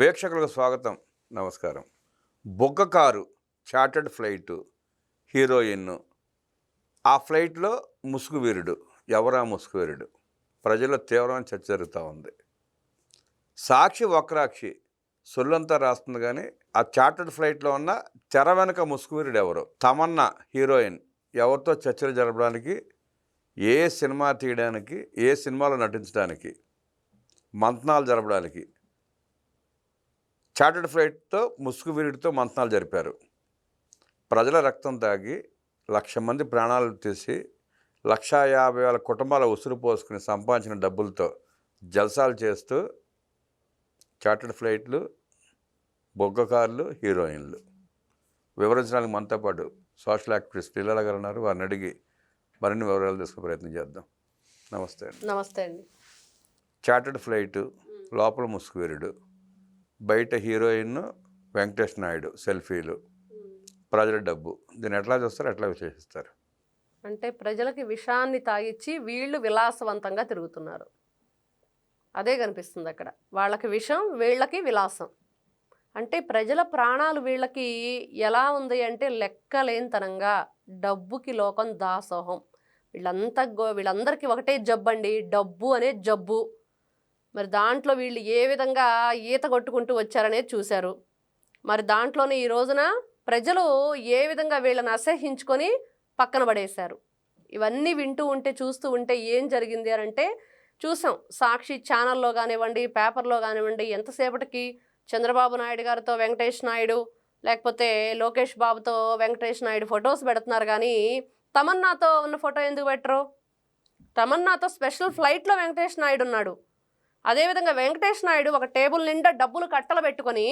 వీక్షకులకు స్వాగతం నమస్కారం. బొగ్గ కారు చార్టర్డ్ ఫ్లైట్ హీరోయిన్ ఆ ఫ్లైట్లో ముసుగు వీరుడు. ఎవరా ముసుగు వీరుడు? ప్రజల్లో తీవ్రమైన చర్చ జరుగుతూ ఉంది. సాక్షి వక్రాక్షి సొల్లంతా రాస్తుంది కానీ ఆ చార్టర్డ్ ఫ్లైట్లో ఉన్న తెర వెనక ముసుగు వీరుడు ఎవరు? తమన్నా హీరోయిన్. ఎవరితో చర్చలు జరపడానికి? ఏ సినిమా తీయడానికి? ఏ సినిమాలో నటించడానికి? మంతనాలు జరపడానికి? చార్టర్డ్ ఫ్లైట్తో ముసుగు వీరుడితో మంతనాలు జరిపారు. ప్రజల రక్తం తాగి లక్ష మంది ప్రాణాలు తీసి లక్షా యాభై వేల కుటుంబాల ఉసురు పోసుకుని సంపాదించిన డబ్బులతో జల్సాలు చేస్తూ చార్టర్డ్ ఫ్లైట్లు బొగ్గ కార్లు హీరోయిన్లు. వివరించడానికి మనతో పాటు సోషల్ యాక్టివిస్ట్ పిల్లల గారు ఉన్నారు. వారిని అడిగి మరిన్ని వివరాలు తీసుకునే ప్రయత్నం చేద్దాం. నమస్తే అండి. నమస్తే అండి. చార్టర్డ్ ఫ్లైట్ లోపల ముసుగు వీరుడు బయట హీరోయిన్ వెంకటేష్ నాయుడు సెల్ఫీలు ప్రజల డబ్బు. దీన్ని ఎట్లా చూస్తారు? ఎట్లా విశేషిస్తారు అంటే ప్రజలకి విషాన్ని తాగిచ్చి వీళ్ళు విలాసవంతంగా తిరుగుతున్నారు. అదే కనిపిస్తుంది అక్కడ. వాళ్ళకి విషం వీళ్ళకి విలాసం. అంటే ప్రజల ప్రాణాలు వీళ్ళకి ఎలా ఉంది అంటే లెక్కలేనితనంగా డబ్బుకి లోకం దాసోహం. వీళ్ళంతా గో- వీళ్ళందరికీ ఒకటే జబ్బు అండి డబ్బు అనే జబ్బు. మరి దాంట్లో వీళ్ళు ఏ విధంగా ఈత కొట్టుకుంటూ వచ్చారనేది చూశారు. మరి దాంట్లోనే ఈ రోజున ప్రజలు ఏ విధంగా వీళ్ళని అసహించుకొని పక్కన పడేశారు. ఇవన్నీ వింటూ ఉంటే చూస్తూ ఉంటే ఏం జరిగింది అని అంటే చూసాం. సాక్షి ఛానల్లో కానివ్వండి పేపర్లో కానివ్వండి ఎంతసేపటికి చంద్రబాబు నాయుడు గారితో వెంకటేష్ నాయుడు లేకపోతే లోకేష్ బాబుతో వెంకటేష్ నాయుడు ఫొటోస్ పెడుతున్నారు కానీ తమన్నాతో ఉన్న ఫోటో ఎందుకు పెట్టరు? తమన్నాతో స్పెషల్ ఫ్లైట్లో వెంకటేష్ నాయుడు ఉన్నాడు. అదేవిధంగా వెంకటేష్ నాయుడు ఒక టేబుల్ నిండా డబ్బులు కట్టలు పెట్టుకొని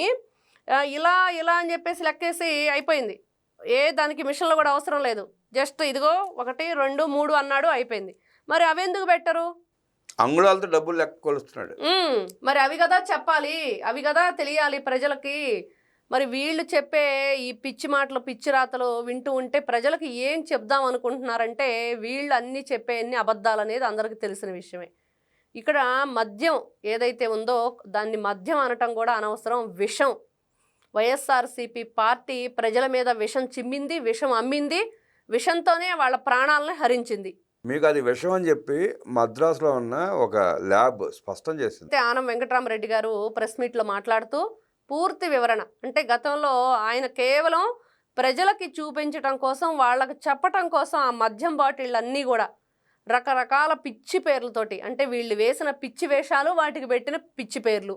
ఇలా ఇలా అని చెప్పేసి లెక్కేసి అయిపోయింది. ఏ దానికి మిషన్లు కూడా అవసరం లేదు. జస్ట్ ఇదిగో ఒకటి రెండు మూడు అన్నాడు అయిపోయింది. మరి అవెందుకు పెట్టరు? అంగుళాలతో డబ్బులు లెక్క కొలుస్తున్నాడు. మరి అవి కదా చెప్పాలి. అవి కదా తెలియాలి ప్రజలకి. మరి వీళ్ళు చెప్పే ఈ పిచ్చి మాటలు పిచ్చి రాతలు వింటూ ఉంటే ప్రజలకి ఏం చెప్దాం అనుకుంటున్నారంటే వీళ్ళు అన్నీ చెప్పే అన్ని అబద్ధాలు అనేది అందరికీ తెలిసిన విషయమే. ఇక్కడ మద్యం ఏదైతే ఉందో దాన్ని మద్యం అనటం కూడా అనవసరం విషం. వైఎస్ఆర్సీపీ పార్టీ ప్రజల మీద విషం చిమ్మింది విషం అమ్మింది విషంతోనే వాళ్ళ ప్రాణాలను హరించింది. మీకు అది విషయం అని చెప్పి మద్రాసులో ఉన్న ఒక ల్యాబ్ స్పష్టం చేసింది. అయితే ఆనం వెంకటరామరెడ్డి గారు ప్రెస్ మీట్లో మాట్లాడుతూ పూర్తి వివరణ అంటే గతంలో ఆయన కేవలం ప్రజలకి చూపించటం కోసం వాళ్ళకి చెప్పటం కోసం ఆ మద్యం బాటిళ్ళు అన్నీ కూడా రకరకాల పిచ్చి పేర్లతోటి అంటే వీళ్ళు వేసిన పిచ్చి వేషాలు వాటికి పెట్టిన పిచ్చి పేర్లు.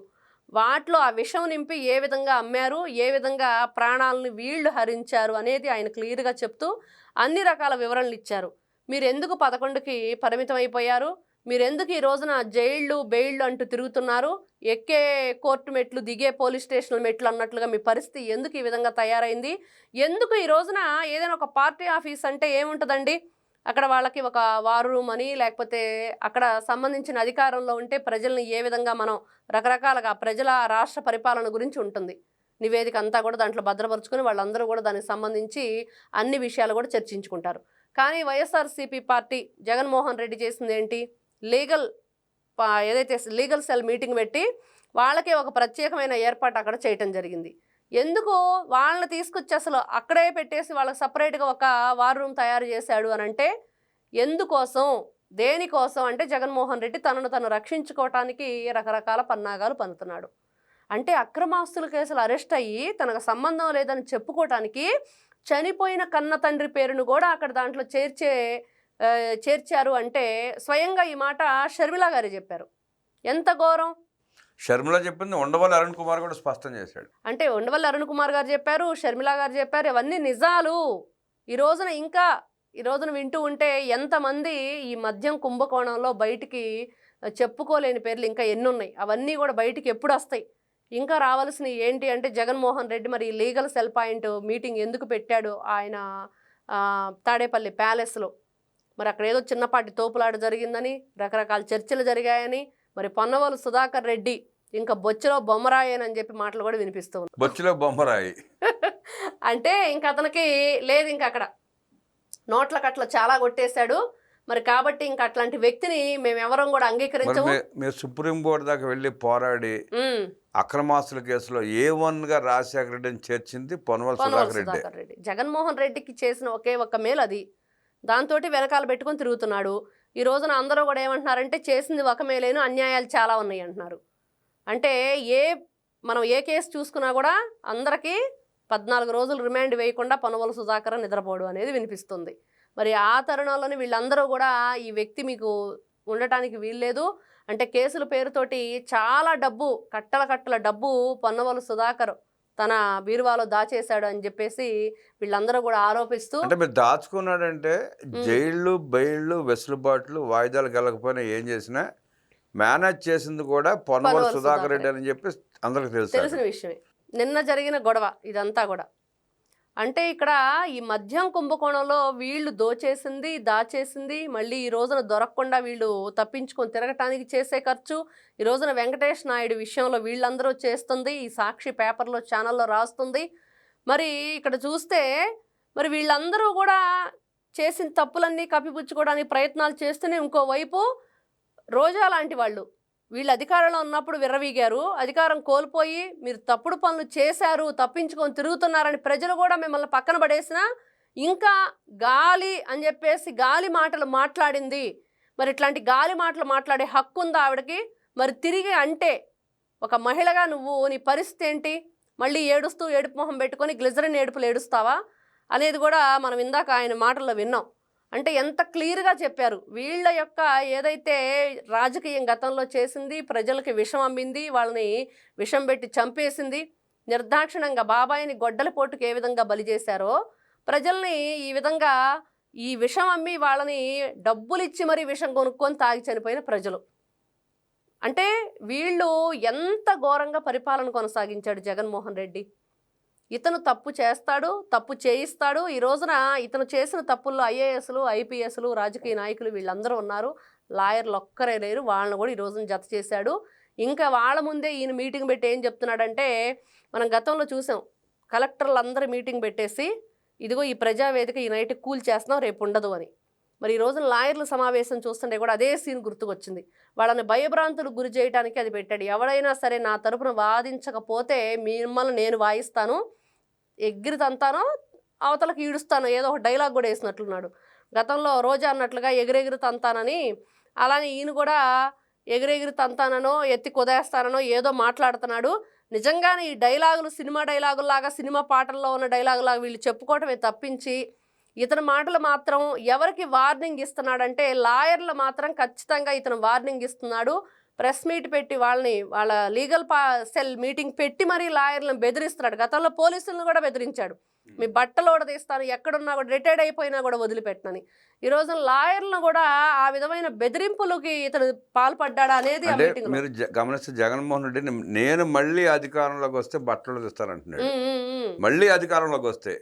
వాటిలో ఆ విషం నింపి ఏ విధంగా అమ్మారు ఏ విధంగా ప్రాణాలను వీళ్ళు హరించారు అనేది ఆయన క్లియర్గా చెప్తూ అన్ని రకాల వివరణలు ఇచ్చారు. మీరు ఎందుకు పదకొండుకి పరిమితం అయిపోయారు మీరెందుకు ఈ రోజున జైళ్ళు బెయిళ్ళు అంటూ తిరుగుతున్నారు? ఎక్కే కోర్టు మెట్లు దిగే పోలీస్ స్టేషన్ మెట్లు అన్నట్లుగా మీ పరిస్థితి ఎందుకు ఈ విధంగా తయారైంది? ఎందుకు ఈ రోజున ఏదైనా ఒక పార్టీ ఆఫీస్ అంటే ఏముంటుందండి? అక్కడ వాళ్ళకి ఒక వార్ రూమ్ అని లేకపోతే అక్కడ సంబంధించిన అధికారంలో ఉంటే ప్రజల్ని ఏ విధంగా మనం రకరకాలుగా ప్రజల రాష్ట్ర పరిపాలన గురించి ఉంటుంది. నివేదిక అంతా కూడా దాంట్లో భద్రపరుచుకొని వాళ్ళందరూ కూడా దానికి సంబంధించి అన్ని విషయాలు కూడా చర్చించుకుంటారు. కానీ వైఎస్ఆర్సీపీ పార్టీ జగన్మోహన్ రెడ్డి చేసింది ఏంటి? లీగల్ ఏదైతే లీగల్ సెల్ మీటింగ్ పెట్టి వాళ్ళకే ఒక ప్రత్యేకమైన ఏర్పాటు అక్కడ చేయటం జరిగింది. ఎందుకు వాళ్ళని తీసుకొచ్చి అసలు అక్కడే పెట్టేసి వాళ్ళకి సపరేట్గా ఒక వార్ రూమ్ తయారు చేశాడు అని అంటే ఎందుకోసం? దేనికోసం? అంటే జగన్మోహన్ రెడ్డి తనను తను రక్షించుకోవటానికి రకరకాల పన్నాగాలు పన్నుతున్నాడు. అంటే అక్రమాస్తుల కేసులు అరెస్ట్ అయ్యి తనకు సంబంధం లేదని చెప్పుకోవటానికి చనిపోయిన కన్న తండ్రి పేరును కూడా అక్కడ దాంట్లో చేర్చే చేర్చారు అంటే స్వయంగా ఈ మాట షర్మిలా గారే చెప్పారు. ఎంత ఘోరం? షర్మిల చెప్పింది ఉండవల్లి అరుణ్ కుమార్ కూడా స్పష్టం చేశాడు. అంటే ఉండవల్లి అరుణ్ కుమార్ గారు చెప్పారు షర్మిల గారు చెప్పారు ఇవన్నీ నిజాలు. ఈ రోజున ఇంకా ఈ రోజున వింటూ ఉంటే ఎంతమంది ఈ మద్యం కుంభకోణంలో బయటికి చెప్పుకోలేని పేర్లు ఇంకా ఎన్ని ఉన్నాయి అవన్నీ కూడా బయటికి ఎప్పుడు వస్తాయి? ఇంకా రావాల్సినవి ఏంటి అంటే జగన్మోహన్ రెడ్డి మరి లీగల్ సెల్ పాయింట్ మీటింగ్ ఎందుకు పెట్టాడు? ఆయన తాడేపల్లి ప్యాలెస్లో. మరి అక్కడ ఏదో చిన్నపాటి తోపులాట జరిగిందని రకరకాల చర్చలు జరిగాయని మరి పొన్నవోలు సుధాకర్ రెడ్డి ఇంకా బొచ్చులో బొమ్మరాయేనని చెప్పి మాటలు కూడా వినిపిస్తూ ఉన్నాయి. బొచ్చులో బొమ్మరాయి. అంటే ఇంక అతనికి లేదు ఇంక అక్కడ. నోట్ల కట్ల చాలా కొట్టేశాడు. మరి కాబట్టి ఇంకా అట్లాంటి వ్యక్తిని మేము ఎవరం కూడా అంగీకరించము. మీరు సుప్రీంకోర్టు దాకా వెళ్ళి పోరాడి అక్రమాస్తుల కేసులో ఏ వన్గా రాజశేఖర రెడ్డిని చేర్చింది పొనవల్ సుధాకర్ రెడ్డి. జగన్మోహన్ రెడ్డికి చేసిన ఒకే ఒక్క మేలు అది. దాంతో వెనకాల పెట్టుకొని తిరుగుతున్నాడు. ఈ రోజున అందరూ కూడా ఏమంటున్నారంటే చేసింది ఒక మేలేను అన్యాయాలు చాలా ఉన్నాయి అంటున్నారు. అంటే ఏ మనం ఏ కేసు చూసుకున్నా కూడా అందరికీ పద్నాలుగు రోజులు రిమాండ్ వేయకుండా పనువల సుధాకర్ నిద్రపోడు అనేది వినిపిస్తుంది. మరి ఆ తరుణంలోనే వీళ్ళందరూ కూడా ఈ వ్యక్తి మీకు ఉండటానికి వీల్లేదు. అంటే కేసుల పేరుతోటి చాలా డబ్బు కట్టల కట్టల డబ్బు పన్నవలు సుధాకర్ తన బీరువాలో దాచేశాడు అని చెప్పేసి వీళ్ళందరూ కూడా ఆరోపిస్తూ అంటే మీరు దాచుకున్నాడంటే జైళ్ళు బెయిళ్ళు వెసులుబాట్లు వాయిదాలు కలగకపోయినా ఏం చేసినా మేనేజ్ చేసింది కూడా పొన్నవల్ సుధాకర్ రెడ్డి అని చెప్పి అందరికి తెలుసు తెలిసిన విషయమే. నిన్న జరిగిన గొడవ ఇదంతా కూడా. అంటే ఇక్కడ ఈ మద్యం కుంభకోణంలో వీళ్ళు దోచేసింది దాచేసింది మళ్ళీ ఈ రోజున దొరకకుండా వీళ్ళు తప్పించుకొని తిరగటానికి చేసే ఖర్చు ఈ రోజున వెంకటేష్ నాయుడు విషయంలో వీళ్ళందరూ చేస్తుంది ఈ సాక్షి పేపర్లో ఛానల్లో రాస్తుంది. మరి ఇక్కడ చూస్తే మరి వీళ్ళందరూ కూడా చేసిన తప్పులన్నీ కప్పిపుచ్చుకోవడానికి ప్రయత్నాలు చేస్తూనే ఇంకోవైపు రోజా లాంటి వాళ్ళు. వీళ్ళు అధికారంలో ఉన్నప్పుడు విర్రవీగారు. అధికారం కోల్పోయి మీరు తప్పుడు పనులు చేశారు తప్పించుకొని తిరుగుతున్నారని ప్రజలు కూడా మిమ్మల్ని పక్కన పడేసినా ఇంకా గాలి అని చెప్పేసి గాలి మాటలు మాట్లాడింది. మరి ఇట్లాంటి గాలి మాటలు మాట్లాడే హక్కు ఉందా ఆవిడకి? మరి తిరిగి అంటే ఒక మహిళగా నువ్వు నీ పరిస్థితి ఏంటి? మళ్ళీ ఏడుస్తూ ఏడుపు మొహం పెట్టుకొని గ్లిజరిన్ ఏడుపులు ఏడుస్తావా? అనేది కూడా మనం ఇందాక ఆయన మాటల్లో విన్నాం. అంటే ఎంత క్లియర్గా చెప్పారు. వీళ్ళ యొక్క ఏదైతే రాజకీయం గతంలో చేసింది ప్రజలకి విషం అమ్మింది వాళ్ళని విషం పెట్టి చంపేసింది నిర్దాక్షిణంగా బాబాయిని గొడ్డల పోటుకు ఏ విధంగా బలి చేశారో ప్రజల్ని ఈ విధంగా ఈ విషం అమ్మి వాళ్ళని డబ్బులు ఇచ్చి మరీ విషం కొనుక్కొని తాగి చనిపోయిన ప్రజలు. అంటే వీళ్ళు ఎంత ఘోరంగా పరిపాలన కొనసాగించాడు జగన్మోహన్ రెడ్డి? ఇతను తప్పు చేస్తాడు తప్పు చేయిస్తాడు. ఈ రోజున ఇతను చేసిన తప్పుల్లో ఐఏఎస్లు ఐపీఎస్లు రాజకీయ నాయకులు వీళ్ళందరూ ఉన్నారు. లాయర్లు ఒక్కరే లేరు. వాళ్ళని కూడా ఈ రోజున జత చేశాడు. ఇంకా వాళ్ళ ముందే ఈయన మీటింగ్ పెట్టి ఏం చెప్తున్నాడంటే మనం గతంలో చూసాం కలెక్టర్లందరూ మీటింగ్ పెట్టేసి ఇదిగో ఈ ప్రజావేదిక ఈ నైట్ కూల్ చేస్తున్నాం రేపు ఉండదు అని. మరి ఈ రోజున లాయర్ల సమావేశం చూస్తుంటే కూడా అదే సీన్ గుర్తుకొచ్చింది. వాళ్ళని భయభ్రాంతులు గురి చేయడానికి అది పెట్టాడు. ఎవడైనా సరే నా తరపున వాదించకపోతే మిమ్మల్ని నేను వాయిస్తాను. ఎగ్గిరి తంతానో అవతలకు ఈడుస్తాను. ఏదో ఒక డైలాగ్ కూడా వేసినట్లున్నాడు గతంలో రోజా అన్నట్లుగా ఎగిరెగిరి తంతానని అలానే ఈయన కూడా ఎగిరెగిరి తంతాననో ఎత్తి కుదేస్తాననో ఏదో మాట్లాడుతున్నాడు. నిజంగానే ఈ డైలాగులు సినిమా డైలాగులాగా సినిమా పాటల్లో ఉన్న డైలాగులాగా వీళ్ళు చెప్పుకోవటమే తప్పించి ఇతని మాటలు మాత్రం ఎవరికి వార్నింగ్ ఇస్తున్నాడంటే లాయర్లు మాత్రం ఖచ్చితంగా ఇతను వార్నింగ్ ఇస్తున్నాడు. ప్రెస్ మీట్ పెట్టి వాళ్ళని వాళ్ళ లీగల్ పా సెల్ మీటింగ్ పెట్టి మరీ లాయర్లను బెదిరిస్తున్నాడు. గతంలో పోలీసులను కూడా బెదిరించాడు. మీ బట్టలు ఓడదీస్తాను ఎక్కడున్నా కూడా రిటైర్డ్ అయిపోయినా కూడా వదిలిపెట్టనని. ఈ రోజు లాయర్లను కూడా ఆ విధమైన బెదిరింపులకి ఇతను పాల్పడ్డాడా అనేది మీరు గమనిస్తే జగన్మోహన్ రెడ్డిని నేను మళ్ళీ అధికారంలోకి వస్తే బట్టలు తెస్తానంటున్నాడు మళ్ళీ అధికారంలోకి వస్తే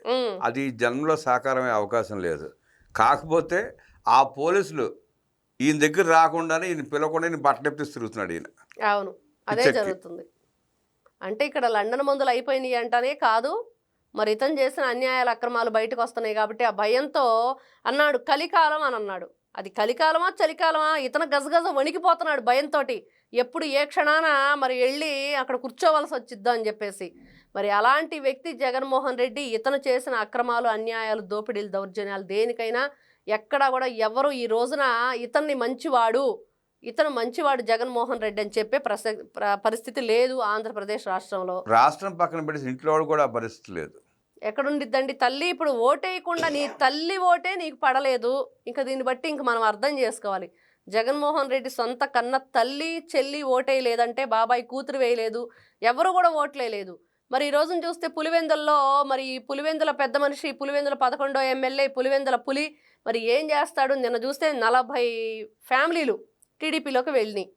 అది జన్మలో సాకారమే అవకాశం లేదు. కాకపోతే ఆ పోలీసులు ఈయన దగ్గర రాకుండానే ఈయన పిలవకుండా ఈయన బట్టలు ఎత్తి తిరుగుతున్నాడు ఈయన. అవును. అదే. జరుగుతుంది. అంటే ఇక్కడ లండన్ మందులు అయిపోయినాయి అంటనే కాదు. మరి ఇతను చేసిన అన్యాయాల అక్రమాలు బయటకు వస్తున్నాయి కాబట్టి ఆ భయంతో అన్నాడు కలికాలం అని అన్నాడు. అది కలికాలమా చలికాలమా? ఇతను గజగజ వణికిపోతున్నాడు భయంతో ఎప్పుడు ఏ క్షణాన మరి వెళ్ళి అక్కడ కూర్చోవలసి వచ్చిద్దా అని చెప్పేసి. మరి అలాంటి వ్యక్తి జగన్మోహన్ రెడ్డి ఇతను చేసిన అక్రమాలు అన్యాయాలు దోపిడీలు దౌర్జన్యాలు దేనికైనా ఎక్కడా కూడా ఎవరు ఈ రోజున ఇతన్ని మంచివాడు ఇతను మంచివాడు జగన్మోహన్ రెడ్డి అని చెప్పే ప్రస ప్ర- పరిస్థితి లేదు ఆంధ్రప్రదేశ్ రాష్ట్రంలో. రాష్ట్రం పక్కన పెట్టి ఇంట్లో కూడా పరిస్థితి లేదు. ఎక్కడుండిద్దండి తల్లి? ఇప్పుడు ఓటేయకుండా నీ తల్లి ఓటే నీకు పడలేదు. ఇంకా దీన్ని బట్టి ఇంక మనం అర్థం చేసుకోవాలి. జగన్మోహన్ రెడ్డి సొంత కన్న తల్లి చెల్లి ఓటేయలేదంటే బాబాయ్ కూతురు వేయలేదు. ఎవరు కూడా ఓట్లేయలేదు. మరి ఈ రోజున చూస్తే పులివెందుల్లో మరి ఈ పులివెందుల పెద్ద మనిషి పులివెందుల పదకొండో ఎమ్మెల్యే పులివెందుల పులి మరి ఏం చేస్తాడు? నిన్న చూస్తే నలభై ఫ్యామిలీలు టీడీపీలోకి వెళ్ళినాయి.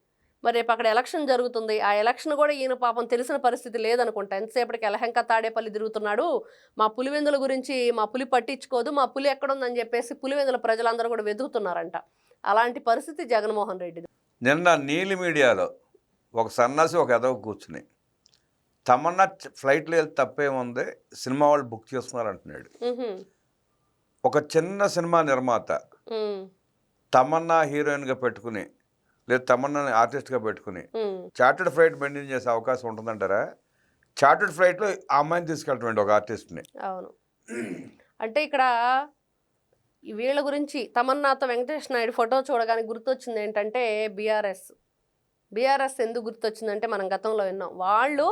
మరి రేపు అక్కడ ఎలక్షన్ జరుగుతుంది. ఆ ఎలక్షన్ కూడా ఈయన పాపం తెలిసిన పరిస్థితి లేదనుకుంటా. ఎంతసేపటికి ఎలహంక తాడేపల్లి తిరుగుతున్నాడు. మా పులివెందుల గురించి మా పులి పట్టించుకోదు. మా పులి ఎక్కడుందని చెప్పేసి పులివెందుల ప్రజలందరూ కూడా వెతుకుతున్నారంట అలాంటి పరిస్థితి జగన్మోహన్ రెడ్డిది. నిన్న నీలి మీడియాలో ఒక సన్నాసి ఒక ఎదవ కూర్చుని తమన్నా ఫ్లైట్లో వెళ్తే తప్పేముంది? సినిమా వాళ్ళు బుక్ చేసుకున్నారు అంటున్నాడు ఉహుం, ఒక చిన్న సినిమా నిర్మాత తమన్నా హీరోయిన్గా పెట్టుకుని లేదా తమన్నాని ఆర్టిస్ట్గా పెట్టుకుని ఉమ్, చార్టెడ్ ఫ్లైట్ మెయింటైన్ చేసే అవకాశం ఉంటుందంటారా? చార్టెడ్ ఫ్లైట్లో ఆ అమ్మాయిని తీసుకెళ్ళటం ఒక ఆర్టిస్ట్ని. అవును. అంటే ఇక్కడ వీళ్ళ గురించి తమన్నాతో వెంకటేష్ నాయుడు ఫోటో చూడగానే గుర్తొచ్చింది ఏంటంటే బీఆర్ఎస్. బీఆర్ఎస్ ఎందుకు గుర్తొచ్చిందంటే మనం గతంలో విన్నాం. వాళ్ళు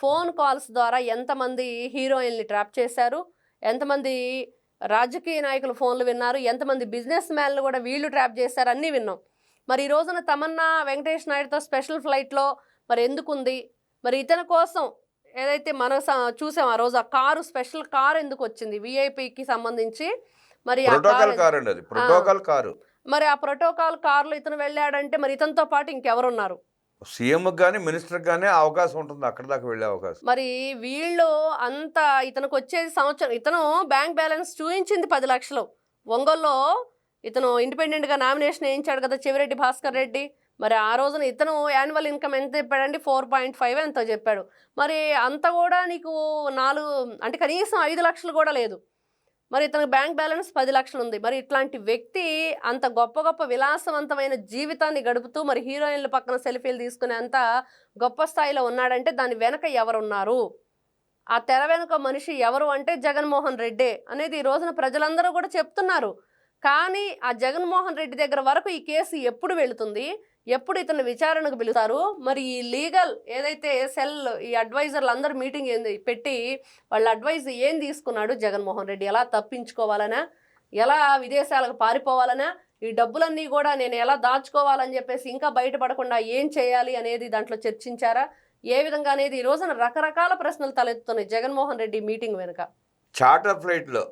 ఫోన్ కాల్స్ ద్వారా ఎంతమంది హీరోయిన్ని ట్రాప్ చేశారు ఎంతమంది రాజకీయ నాయకుల ఫోన్లు విన్నారు. ఎంతమంది బిజినెస్ మ్యాన్లు కూడా వీళ్ళు ట్రాప్ చేశారు. అన్నీ విన్నాం. మరి ఈ రోజున తమన్నా వెంకటేష్ నాయుడుతో స్పెషల్ ఫ్లైట్లో మరి ఎందుకుంది? మరి ఇతని కోసం ఏదైతే మనం చూసాం ఆ రోజు ఆ కారు స్పెషల్ కారు ఎందుకు వచ్చింది? విఐపికి సంబంధించి మరి ప్రోటోకాల్ కారు మరి ఆ ప్రోటోకాల్ కారులో ఇతను వెళ్ళాడంటే మరి ఇతనితో పాటు ఇంకెవరున్నారు? సీఎం కానీ మినిస్టర్ కానీ అవకాశం ఉంటుంది. అక్కడ దాకా వెళ్ళే అవకాశం. మరి వీళ్ళు అంత ఇతనికి వచ్చేది సంవత్సరం ఇతను బ్యాంక్ బ్యాలెన్స్ చూయించింది పది లక్షలు. ఒంగోల్లో ఇతను ఇండిపెండెంట్గా నామినేషన్ వేయించాడు కదా చెవిరెడ్డి భాస్కర్ రెడ్డి. మరి ఆ రోజున ఇతను యాన్యువల్ ఇన్కమ్ ఎంత చెప్పాడండి? ఫోర్ పాయింట్ ఫైవ్ ఎంతో చెప్పాడు. మరి అంత కూడా నీకు నాలుగు అంటే కనీసం ఐదు లక్షలు కూడా లేదు. మరి ఇతనికి బ్యాంక్ బ్యాలెన్స్ పది లక్షలు ఉంది మరి ఇట్లాంటి వ్యక్తి అంత గొప్ప గొప్ప విలాసవంతమైన జీవితాన్ని గడుపుతూ మరి హీరోయిన్ల పక్కన సెల్ఫీలు తీసుకునే అంత గొప్ప స్థాయిలో ఉన్నాడంటే దాని వెనక ఎవరున్నారు? ఆ తెర వెనుక మనిషి ఎవరు అంటే జగన్మోహన్ రెడ్డి అనేది ఈ రోజున ప్రజలందరూ కూడా చెప్తున్నారు. కానీ ఆ జగన్మోహన్ రెడ్డి దగ్గర వరకు ఈ కేసు ఎప్పుడు వెళుతుంది? ఎప్పుడు ఇతను విచారణకు పిలుస్తారు? మరి ఈ లీగల్ ఏదైతే సెల్ ఈ అడ్వైజర్లు అందరు మీటింగ్ ఏంది పెట్టి వాళ్ళ అడ్వైజ్ ఏం తీసుకున్నాడు జగన్మోహన్ రెడ్డి? ఎలా తప్పించుకోవాలనా? ఎలా విదేశాలకు పారిపోవాలనా? ఈ డబ్బులన్నీ కూడా నేను ఎలా దాచుకోవాలని చెప్పేసి ఇంకా బయటపడకుండా ఏం చేయాలి అనేది దాంట్లో చర్చించారా? ఏ విధంగా అనేది ఈ రోజున రకరకాల ప్రశ్నలు తలెత్తుతున్నాయి జగన్మోహన్ రెడ్డి మీటింగ్ వెనుక. చార్టర్ ఫ్లైట్లో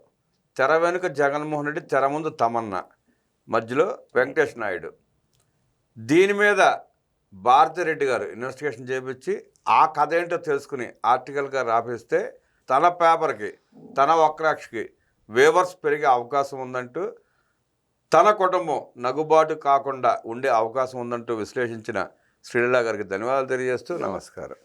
తెర వెనుక జగన్మోహన్ రెడ్డి తెర ముందు తమన్నా మధ్యలో వెంకటేష్ నాయుడు. దీని మీద భారతిరెడ్డి గారు ఇన్వెస్టిగేషన్ చేపించి ఆ కథ ఏంటో తెలుసుకుని ఆర్టికల్గా రాపిస్తే తన పేపర్కి తన వక్రాక్షకి వేవర్స్ పెరిగే అవకాశం ఉందంటూ తన కుటుంబం నగుబాటు కాకుండా ఉండే అవకాశం ఉందంటూ విశ్లేషించిన శ్రీలీలా గారికి ధన్యవాదాలు తెలియజేస్తూ నమస్కారం.